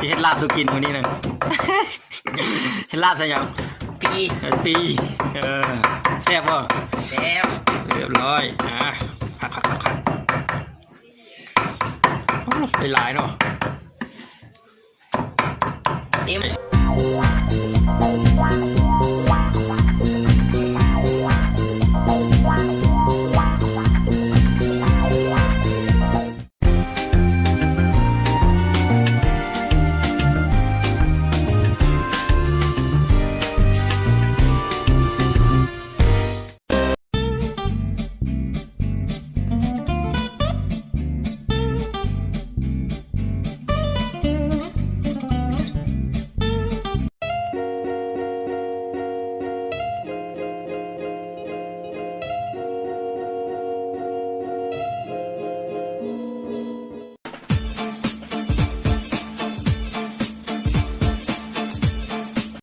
จะเฮ็ดลาบสุกินวันนี้หนึ่งเฮ็ดลาบใช่ยังปีปีเออแซ่บบ่แซ่บเรียบร้อยอะผักผักผักผักโอ้ไปหลายเนาะเต็ม